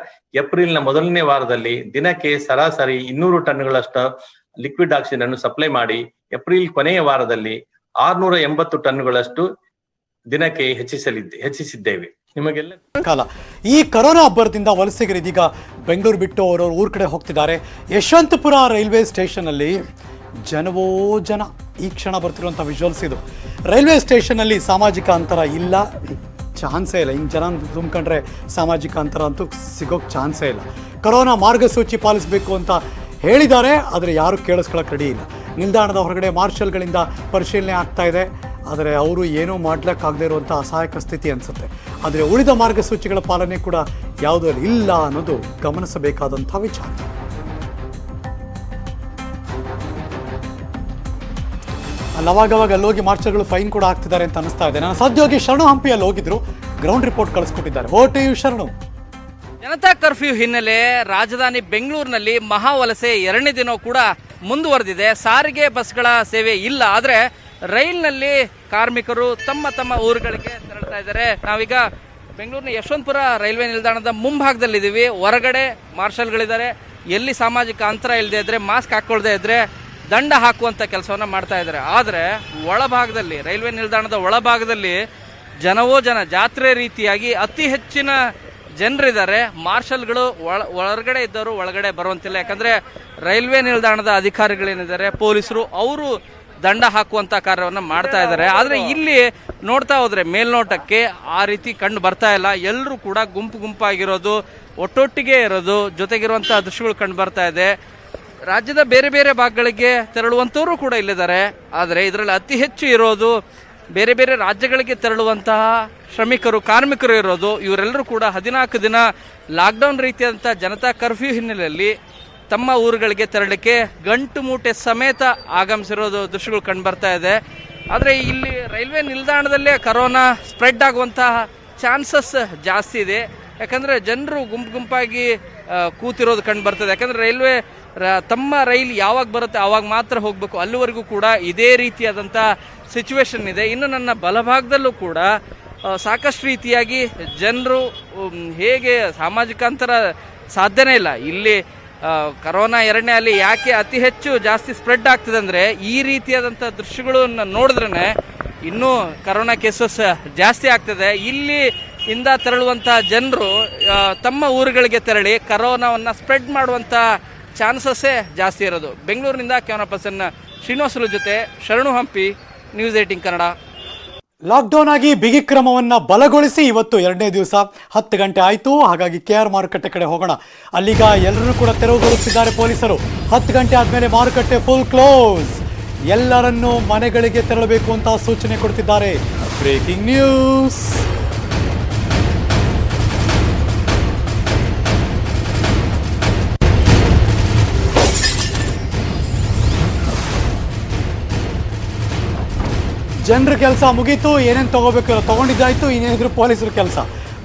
ಏಪ್ರಿಲ್ನ ಮೊದಲನೇ ವಾರದಲ್ಲಿ ದಿನಕ್ಕೆ ಸರಾಸರಿ ಇನ್ನೂರು ಟನ್ಗಳಷ್ಟು ಲಿಕ್ವಿಡ್ ಆಕ್ಸಿಜನ್ ಅನ್ನು ಸಪ್ಲೈ ಮಾಡಿ ಏಪ್ರಿಲ್ ಕೊನೆಯ ವಾರದಲ್ಲಿ ಆರ್ನೂರ ಎಂಬತ್ತು ಟನ್ಗಳಷ್ಟು ದಿನಕ್ಕೆ ಹೆಚ್ಚಿಸಲಿದ್ದೆ ಹೆಚ್ಚಿಸಿದ್ದೇವೆ. ನಿಮಗೆಲ್ಲ? ಕಾಲ. ಈ ಕರೋನಾ ಅಬ್ಬರದಿಂದ ವಲಸೆಗರು ಇದೀಗ ಬೆಂಗಳೂರು ಬಿಟ್ಟು ಅವರವ್ರ ಊರ್ ಕಡೆ ಹೋಗ್ತಿದ್ದಾರೆ. ಯಶವಂತಪುರ ರೈಲ್ವೆ ಸ್ಟೇಷನಲ್ಲಿ ಜನವೋ ಜನ ಈ ಕ್ಷಣ ಬರ್ತಿರುವಂಥ ವಿಜುವಲ್ಸ್ ಇದು. ರೈಲ್ವೆ ಸ್ಟೇಷನಲ್ಲಿ ಸಾಮಾಜಿಕ ಅಂತರ ಇಲ್ಲ. ಚಾನ್ಸೇ ಇಲ್ಲ. ಹಿಂಗೆ ಜನ ತುಂಬ್ಕೊಂಡ್ರೆ ಸಾಮಾಜಿಕ ಅಂತರ ಅಂತೂ ಸಿಗೋಕೆ ಚಾನ್ಸೇ ಇಲ್ಲ. ಕರೋನಾ ಮಾರ್ಗಸೂಚಿ ಪಾಲಿಸಬೇಕು ಅಂತ ಹೇಳಿದ್ದಾರೆ, ಆದರೆ ಯಾರು ಕೇಳಿಸ್ಕೊಳ್ಳೋಕೆ ರೆಡಿ ಇಲ್ಲ. ನಿಲ್ದಾಣದ ಹೊರಗಡೆ ಮಾರ್ಷಲ್ಗಳಿಂದ ಪರಿಶೀಲನೆ ಆಗ್ತಾ ಇದೆ. ಆದರೆ ಅವರು ಏನೂ ಮಾಡ್ಲಿಕ್ಕಾಗದೇ ಇರುವಂಥ ಅಸಹಾಯಕ ಸ್ಥಿತಿ ಅನಿಸುತ್ತೆ. ಆದರೆ ಉಳಿದ ಮಾರ್ಗಸೂಚಿಗಳ ಪಾಲನೆ ಕೂಡ ಯಾವುದರಲ್ಲಿ ಇಲ್ಲ ಅನ್ನೋದು ಗಮನಿಸಬೇಕಾದಂಥ ವಿಚಾರ. ಅಲ್ಲಿ, ಅವಾಗವಾಗ ಅಲ್ಲಿ ಹೋಗಿ ಮಾರ್ಷಲ್ಗಳು ಫೈನ್ ಕೂಡ ಹಾಕ್ತಿದ್ದಾರೆ ಅಂತ ಅನಿಸ್ತಾ ಇದೆ. ನನ್ನ ಸದ್ಯೋಗಿ ಶರಣು ಹಂಪಿಯಲ್ಲಿ ಹೋಗಿದ್ರು. ಗ್ರೌಂಡ್ ರಿಪೋರ್ಟ್ ಕಳಿಸ್ಕೊಟ್ಟಿದ್ದಾರೆ. ಓ, ಟಿ ಯು ಶರಣು. ಜನತಾ ಕರ್ಫ್ಯೂ ಹಿನ್ನೆಲೆ ರಾಜಧಾನಿ ಬೆಂಗಳೂರಿನಲ್ಲಿ ಮಹಾವಲಸೆ ಎರಡನೇ ದಿನ ಕೂಡ ಮುಂದುವರೆದಿದೆ. ಸಾರಿಗೆ ಬಸ್ಗಳ ಸೇವೆ ಇಲ್ಲ. ಆದರೆ ರೈಲ್ನಲ್ಲಿ ಕಾರ್ಮಿಕರು ತಮ್ಮ ತಮ್ಮ ಊರುಗಳಿಗೆ ತೆರಳ್ತಾ ಇದ್ದಾರೆ. ನಾವೀಗ ಬೆಂಗಳೂರಿನ ಯಶವಂತಪುರ ರೈಲ್ವೆ ನಿಲ್ದಾಣದ ಮುಂಭಾಗದಲ್ಲಿದ್ದೀವಿ. ಹೊರಗಡೆ ಮಾರ್ಷಲ್ಗಳಿದ್ದಾರೆ. ಎಲ್ಲಿ ಸಾಮಾಜಿಕ ಅಂತರ ಇಲ್ಲದೆ ಇದ್ರೆ, ಮಾಸ್ಕ್ ಹಾಕ್ಕೊಳ್ದೇ ಇದ್ರೆ, ದಂಡ ಹಾಕುವಂಥ ಕೆಲಸವನ್ನು ಮಾಡ್ತಾ ಇದ್ದಾರೆ. ಆದರೆ ಒಳಭಾಗದಲ್ಲಿ, ರೈಲ್ವೆ ನಿಲ್ದಾಣದ ಒಳಭಾಗದಲ್ಲಿ ಜನವೋ ಜನ ಜಾತ್ರೆ ರೀತಿಯಾಗಿ ಅತಿ ಹೆಚ್ಚಿನ ಜನರಿದ್ದಾರೆ. ಮಾರ್ಷಲ್ಗಳು ಒಳ, ಹೊರಗಡೆ ಇದ್ದವರು ಒಳಗಡೆ ಬರುವಂತಿಲ್ಲ. ಯಾಕಂದ್ರೆ ರೈಲ್ವೆ ನಿಲ್ದಾಣದ ಅಧಿಕಾರಿಗಳೇನಿದ್ದಾರೆ, ಪೊಲೀಸರು, ಅವರು ದಂಡ ಹಾಕುವಂತ ಕಾರ್ಯವನ್ನು ಮಾಡ್ತಾ ಇದ್ದಾರೆ. ಆದರೆ ಇಲ್ಲಿ ನೋಡ್ತಾ ಹೋದ್ರೆ ಮೇಲ್ನೋಟಕ್ಕೆ ಆ ರೀತಿ ಕಂಡು ಬರ್ತಾ ಇಲ್ಲ. ಎಲ್ಲರೂ ಕೂಡ ಗುಂಪು ಗುಂಪಾಗಿರೋದು ಒಟ್ಟೊಟ್ಟಿಗೆ ಇರೋದು ಜೊತೆಗಿರುವಂತಹ ದೃಶ್ಯಗಳು ಕಂಡು ಬರ್ತಾ ಇದೆ. ರಾಜ್ಯದ ಬೇರೆ ಬೇರೆ ಭಾಗಗಳಿಗೆ ತೆರಳುವಂಥವರು ಕೂಡ ಇಲ್ಲಿದ್ದಾರೆ. ಆದರೆ ಇದರಲ್ಲಿ ಅತಿ ಹೆಚ್ಚು ಇರೋದು ಬೇರೆ ಬೇರೆ ರಾಜ್ಯಗಳಿಗೆ ತೆರಳುವಂತಹ ಶ್ರಮಿಕರು ಕಾರ್ಮಿಕರು ಇರೋದು. ಇವರೆಲ್ಲರೂ ಕೂಡ ಹದಿನಾಲ್ಕು ದಿನ ಲಾಕ್ಡೌನ್ ರೀತಿಯಾದಂಥ ಜನತಾ ಕರ್ಫ್ಯೂ ಹಿನ್ನೆಲೆಯಲ್ಲಿ ತಮ್ಮ ಊರುಗಳಿಗೆ ತೆರಳಲಿಕ್ಕೆ ಗಂಟು ಮೂಟೆ ಸಮೇತ ಆಗಮಿಸಿರೋದು ದೃಶ್ಯಗಳು ಕಂಡುಬರ್ತಾ ಇದೆ. ಆದರೆ ಇಲ್ಲಿ ರೈಲ್ವೆ ನಿಲ್ದಾಣದಲ್ಲೇ ಕರೋನಾ ಸ್ಪ್ರೆಡ್ ಆಗುವಂತಹ ಚಾನ್ಸಸ್ ಜಾಸ್ತಿ ಇದೆ. ಯಾಕಂದರೆ ಜನರು ಗುಂಪು ಗುಂಪಾಗಿ ಕೂತಿರೋದು ಕಂಡು ಬರ್ತದೆ. ಯಾಕಂದರೆ ರೈಲ್ವೆ ತಮ್ಮ ರೈಲ್ ಯಾವಾಗ ಬರುತ್ತೆ ಆವಾಗ ಮಾತ್ರ ಹೋಗಬೇಕು. ಅಲ್ಲಿವರೆಗೂ ಕೂಡ ಇದೇ ರೀತಿಯಾದಂಥ ಸಿಚುವೇಶನ್ ಇದೆ. ಇನ್ನು ನನ್ನ ಬಲಭಾಗದಲ್ಲೂ ಕೂಡ ಸಾಕಷ್ಟು ರೀತಿಯಾಗಿ ಜನರು ಹೇಗೆ ಸಾಮಾಜಿಕ ಅಂತರ ಸಾಧ್ಯನೇ ಇಲ್ಲ. ಇಲ್ಲಿ ಕರೋನಾ ಎರಡನೇ ಅಲ್ಲಿ ಯಾಕೆ ಅತಿ ಹೆಚ್ಚು ಜಾಸ್ತಿ ಸ್ಪ್ರೆಡ್ ಆಗ್ತದೆ ಅಂದರೆ ಈ ರೀತಿಯಾದಂಥ ದೃಶ್ಯಗಳನ್ನು ನೋಡಿದ್ರೇ ಇನ್ನೂ ಕರೋನಾ ಕೇಸಸ್ ಜಾಸ್ತಿ ಆಗ್ತದೆ. ಇಲ್ಲಿ ಇಂದ ತೆರಳುವಂಥ ಜನರು ತಮ್ಮ ಊರುಗಳಿಗೆ ತೆರಳಿ ಕರೋನಾವನ್ನು ಸ್ಪ್ರೆಡ್ ಮಾಡುವಂಥ ಚಾನ್ಸಸ್ಸೇ ಜಾಸ್ತಿ ಇರೋದು. ಬೆಂಗಳೂರಿನಿಂದ ಕ್ಯಾಮರಾ ಪರ್ಸನ್ ಜೊತೆ Sharanu Hampi news eighteen Kannada. Lockdown ಆಗಿ ಬಿಗಿ ಕ್ರಮವನ್ನು ಬಲಗೊಳಿಸಿ ಇವತ್ತು ಎರಡನೇ ದಿವಸ ಹತ್ತು ಗಂಟೆ ಆಯಿತು. ಹಾಗಾಗಿ ಕೆ ಆರ್ ಮಾರುಕಟ್ಟೆ ಕಡೆ ಹೋಗೋಣ. ಅಲ್ಲಿಗ ಎಲ್ಲರೂ ಕೂಡ ತೆರವುಗೊಳಿಸಿದ್ದಾರೆ ಪೊಲೀಸರು. ಹತ್ತು ಗಂಟೆ ಆದಮೇಲೆ ಮಾರುಕಟ್ಟೆ ಫುಲ್ ಕ್ಲೋಸ್ ಎಲ್ಲರನ್ನೂ ಮನೆಗಳಿಗೆ ತೆರಳಬೇಕು ಅಂತ ಸೂಚನೆ ಕೊಡ್ತಿದ್ದಾರೆ. ಬ್ರೇಕಿಂಗ್ ನ್ಯೂಸ್ ಜನರ ಕೆಲಸ ಮುಗೀತು, ಏನೇನು ತಗೋಬೇಕು ತಗೊಂಡಿದ್ದಾಯ್ತು, ಇನ್ನೇನಿದ್ರು ಪೊಲೀಸರು ಕೆಲಸ.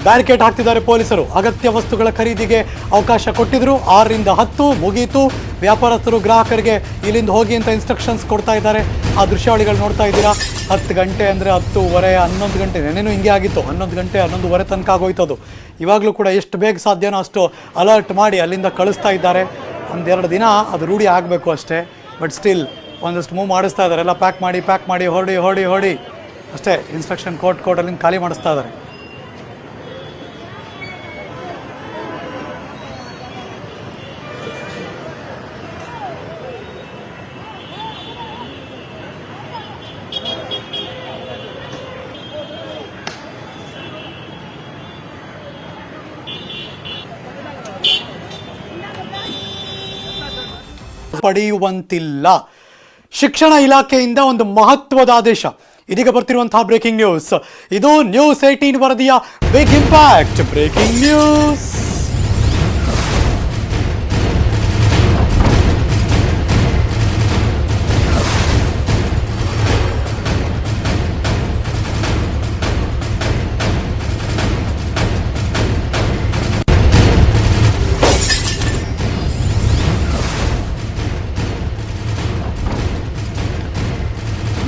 ಬ್ಯಾರಿಕೇಡ್ ಹಾಕ್ತಿದ್ದಾರೆ ಪೊಲೀಸರು. ಅಗತ್ಯ ವಸ್ತುಗಳ ಖರೀದಿಗೆ ಅವಕಾಶ ಕೊಟ್ಟಿದ್ರು. ಆರರಿಂದ ಹತ್ತು ಮುಗೀತು. ವ್ಯಾಪಾರಸ್ಥರು, ಗ್ರಾಹಕರಿಗೆ ಇಲ್ಲಿಂದ ಹೋಗಿ ಅಂತ ಇನ್ಸ್ಟ್ರಕ್ಷನ್ಸ್ ಕೊಡ್ತಾ ಇದ್ದಾರೆ. ಆ ದೃಶ್ಯಾವಳಿಗಳು ನೋಡ್ತಾ ಇದ್ದೀರಾ? ಹತ್ತು ಗಂಟೆ ಅಂದರೆ ಹತ್ತುವರೆ, ಹನ್ನೊಂದು ಗಂಟೆ. ನೆನೇನು ಹಿಂಗೆ ಆಗಿತ್ತು. ಹನ್ನೊಂದು ಗಂಟೆ, ಹನ್ನೊಂದುವರೆ ತನಕ ಆಗೋಯ್ತು ಅದು ಇವಾಗಲೂ ಕೂಡ ಎಷ್ಟು ಬೇಗ ಸಾಧ್ಯನೋ ಅಷ್ಟು ಅಲರ್ಟ್ ಮಾಡಿ ಅಲ್ಲಿಂದ ಕಳಿಸ್ತಾ ಇದ್ದಾರೆ. ಒಂದೆರಡು ದಿನ ಅದು ರೂಢಿ ಆಗಬೇಕು ಅಷ್ಟೇ. ಬಟ್ ಸ್ಟಿಲ್ ಒಂದಷ್ಟು ಮೂವ್ ಮಾಡಿಸ್ತಾ ಇದ್ದಾರೆ ಎಲ್ಲ ಪ್ಯಾಕ್ ಮಾಡಿ ಪ್ಯಾಕ್ ಮಾಡಿ ಹೊಡಿ ಹೊಡಿ ಹೊಡಿ ಅಷ್ಟೇ ಇನ್ಸ್ಟ್ರಕ್ಷನ್ ಕೋರ್ಟ್ ಕೋರ್ಟ್ ಅಲ್ಲಿಂದ ಖಾಲಿ ಮಾಡಿಸ್ತಾ ಇದ್ದಾರೆ ಪಡೆಯುವಂತಿಲ್ಲ. ಶಿಕ್ಷಣ ಇಲಾಖೆಯಿಂದ ಒಂದು ಮಹತ್ವದ ಆದೇಶ. ಇದೀಗ ಬರ್ತಿರುವಂತಹ ಬ್ರೇಕಿಂಗ್ ನ್ಯೂಸ್ ಇದು ನ್ಯೂಸ್ ಏಟೀನ್ ವರದಿಯ ಬಿಗ್ ಇಂಪ್ಯಾಕ್ಟ್ ಬ್ರೇಕಿಂಗ್ ನ್ಯೂಸ್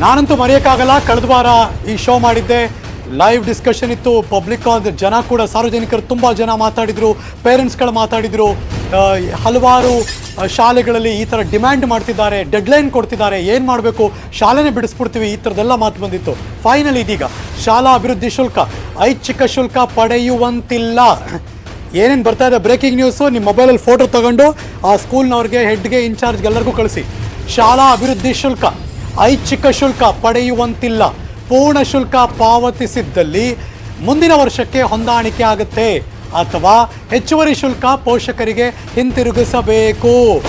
ನಾನಂತೂ ಮರೆಯೋಕ್ಕಾಗಲ್ಲ. ಕಳೆದ ವಾರ ಈ ಶೋ ಮಾಡಿದ್ದೆ. ಲೈವ್ ಡಿಸ್ಕಷನ್ ಇತ್ತು. ಪಬ್ಲಿಕ್ ಜನ ಕೂಡ, ಸಾರ್ವಜನಿಕರು ತುಂಬ ಜನ ಮಾತಾಡಿದರು. ಪೇರೆಂಟ್ಸ್ಗಳು ಮಾತಾಡಿದರು. ಹಲವಾರು ಶಾಲೆಗಳಲ್ಲಿ ಈ ಥರ ಡಿಮ್ಯಾಂಡ್ ಮಾಡ್ತಿದ್ದಾರೆ. ಡೆಡ್ಲೈನ್ ಕೊಡ್ತಿದ್ದಾರೆ. ಏನು ಮಾಡಬೇಕು? ಶಾಲೆನೇ ಬಿಡಿಸ್ಬಿಡ್ತೀವಿ. ಈ ಥರದ್ದೆಲ್ಲ ಮಾತು ಬಂದಿತ್ತು. ಫೈನಲ್ ಇದೀಗ, ಶಾಲಾ ಅಭಿವೃದ್ಧಿ ಶುಲ್ಕ, ಐಚ್ಛಿಕ ಶುಲ್ಕ ಪಡೆಯುವಂತಿಲ್ಲ. ಏನೇನು ಬರ್ತಾ ಇದೆ? ಬ್ರೇಕಿಂಗ್ ನ್ಯೂಸು ನಿಮ್ಮ ಮೊಬೈಲಲ್ಲಿ ಫೋಟೋ ತಗೊಂಡು, ಆ ಸ್ಕೂಲ್ನವ್ರಿಗೆ ಹೆಡ್ಗೆ ಇನ್ಚಾರ್ಜ್ಗೆ ಎಲ್ಲರಿಗೂ ಕಳಿಸಿ. ಶಾಲಾ ಅಭಿವೃದ್ಧಿ ಶುಲ್ಕ. ಐಚ್ಛಿಕ ಶುಲ್ಕ ಪಡೆಯುವಂತಿಲ್ಲ. ಪೂರ್ಣ ಶುಲ್ಕ ಪಾವತಿಸಿದ್ದಲ್ಲಿ ಮುಂದಿನ ವರ್ಷಕ್ಕೆ ಹೊಂದಾಣಿಕೆ ಆಗುತ್ತೆ. ಅಥವಾ ಹೆಚ್ಚುವರಿ ಶುಲ್ಕ ಪೋಷಕರಿಗೆ ಹಿಂತಿರುಗಿಸಬೇಕು.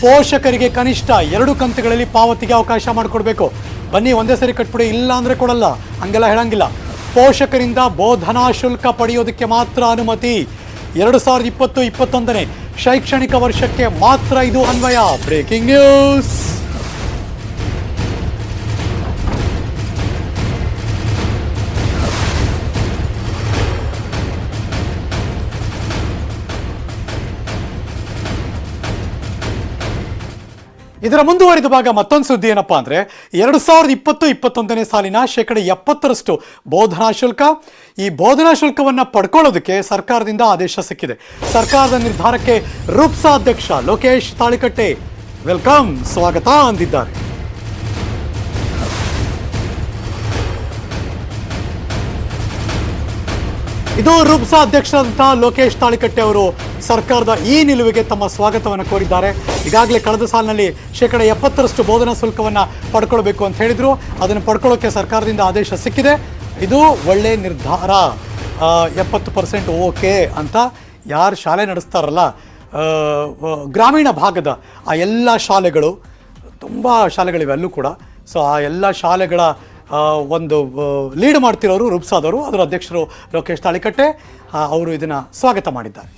ಪೋಷಕರಿಗೆ ಕನಿಷ್ಠ ಎರಡು ಕಂತುಗಳಲ್ಲಿ ಪಾವತಿಗೆ ಅವಕಾಶ ಮಾಡಿಕೊಡ್ಬೇಕು. ಬನ್ನಿ, ಒಂದೇ ಸರಿ ಕಟ್ಬಿಡಿ, ಇಲ್ಲ ಅಂದರೆ ಕೊಡಲ್ಲ. ಹಂಗೆಲ್ಲ ಹೇಳಂಗಿಲ್ಲ. ಪೋಷಕರಿಂದ ಬೋಧನಾ ಶುಲ್ಕ ಪಡೆಯೋದಕ್ಕೆ ಮಾತ್ರ ಅನುಮತಿ. ಎರಡು ಸಾವಿರದ ಇಪ್ಪತ್ತು, ಇಪ್ಪತ್ತೊಂದನೇ ಶೈಕ್ಷಣಿಕ ವರ್ಷಕ್ಕೆ ಮಾತ್ರ ಇದು ಅನ್ವಯ. Breaking news! ಇದರ ಮುಂದುವರಿದ ಭಾಗ ಮತ್ತೊಂದು ಸುದ್ದಿ ಏನಪ್ಪಾ ಅಂದರೆ ಎರಡು ಸಾವಿರದ ಇಪ್ಪತ್ತು, ಇಪ್ಪತ್ತೊಂದನೇ ಸಾಲಿನ ಶೇಕಡ ಎಪ್ಪತ್ತರಷ್ಟು ಬೋಧನಾ ಶುಲ್ಕ. ಈ ಬೋಧನಾ ಶುಲ್ಕವನ್ನು ಪಡ್ಕೊಳ್ಳೋದಕ್ಕೆ ಸರ್ಕಾರದಿಂದ ಆದೇಶ ಸಿಕ್ಕಿದೆ. ಸರ್ಕಾರದ ನಿರ್ಧಾರಕ್ಕೆ ರೂಪ್ಸಾ ಅಧ್ಯಕ್ಷ ಲೋಕೇಶ್ ತಾಳಿಕಟ್ಟೆ ವೆಲ್ಕಮ್, ಸ್ವಾಗತ ಅಂದಿದ್ದಾರೆ. ಇದು ರುಬ್ಸಾ ಅಧ್ಯಕ್ಷರಾದಂತಹ ಲೋಕೇಶ್ ತಾಳಿಕಟ್ಟೆ ಅವರು ಸರ್ಕಾರದ ಈ ನಿಲುವಿಗೆ ತಮ್ಮ ಸ್ವಾಗತವನ್ನು ಕೋರಿದ್ದಾರೆ. ಈಗಾಗಲೇ ಕಳೆದ ಸಾಲಿನಲ್ಲಿ ಶೇಕಡ ಎಪ್ಪತ್ತರಷ್ಟು ಬೋಧನಾ ಶುಲ್ಕವನ್ನು ಪಡ್ಕೊಳ್ಬೇಕು ಅಂತ ಹೇಳಿದ್ರು. ಅದನ್ನು ಪಡ್ಕೊಳ್ಳೋಕೆ ಸರ್ಕಾರದಿಂದ ಆದೇಶ ಸಿಕ್ಕಿದೆ. ಇದು ಒಳ್ಳೆಯ ನಿರ್ಧಾರ. ಎಪ್ಪತ್ತು ಪರ್ಸೆಂಟ್ ಓಕೆ ಅಂತ ಯಾರು ಶಾಲೆ ನಡೆಸ್ತಾರಲ್ಲ ಗ್ರಾಮೀಣ ಭಾಗದ ಆ ಎಲ್ಲ ಶಾಲೆಗಳು, ತುಂಬ ಶಾಲೆಗಳಿವೆ ಅಲ್ಲೂ ಕೂಡ. ಸೊ ಆ ಎಲ್ಲ ಶಾಲೆಗಳ ಒಂದು ಲೀಡ್ ಮಾಡ್ತಿರೋರು ರೂಪ್ಸಾದವರು ಅದರ ಅಧ್ಯಕ್ಷರು ಲೋಕೇಶ್ ತಾಳಿಕಟ್ಟೆ. ಅವರು ಇದನ್ನು ಸ್ವಾಗತ ಮಾಡಿದ್ದಾರೆ.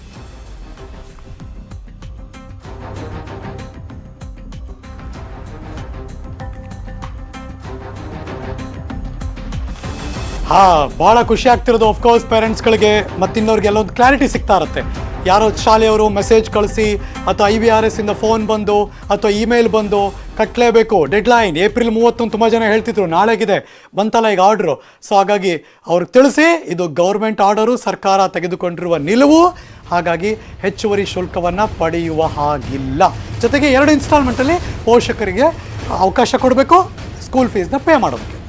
ಹಾ ಭಾಳ ಖುಷಿ ಆಗ್ತಿರೋದು ಆಫ್ಕೋರ್ಸ್ ಪೇರೆಂಟ್ಸ್ಗಳಿಗೆ ಮತ್ತು ಎಲ್ಲೊಂದು ಕ್ಲಾರಿಟಿ ಸಿಗ್ತಾ ಇರುತ್ತೆ. ಯಾರೋ ಶಾಲೆಯವರು ಮೆಸೇಜ್ ಕಳಿಸಿ, ಅಥವಾ ಐ ವಿ ಆರ್ ಎಸ್ ಇಂದ ಫೋನ್ ಬಂದು, ಅಥವಾ ಇಮೇಲ್ ಬಂದು ಕಟ್ಟಲೇಬೇಕು ಡೆಡ್ಲೈನ್ ಏಪ್ರಿಲ್ ಮೂವತ್ತೊಂದು ತುಂಬ ಜನ ಹೇಳ್ತಿದ್ರು, ನಾಳೆಗಿದೆ, ಬಂತಲ್ಲ ಈಗ ಆರ್ಡ್ರು ಸೊ ಹಾಗಾಗಿ ಅವ್ರಿಗೆ ತಿಳಿಸಿ, ಇದು ಗೌರ್ಮೆಂಟ್ ಆರ್ಡರು ಸರ್ಕಾರ ತೆಗೆದುಕೊಂಡಿರುವ ನಿಲುವು. ಹಾಗಾಗಿ ಹೆಚ್ಚುವರಿ ಶುಲ್ಕವನ್ನು ಪಡೆಯುವ ಹಾಗಿಲ್ಲ. ಜೊತೆಗೆ ಎರಡು ಇನ್ಸ್ಟಾಲ್ಮೆಂಟಲ್ಲಿ ಪೋಷಕರಿಗೆ ಅವಕಾಶ ಕೊಡಬೇಕು ಸ್ಕೂಲ್ ಫೀಸ್ನ ಪೇ ಮಾಡೋದಕ್ಕೆ.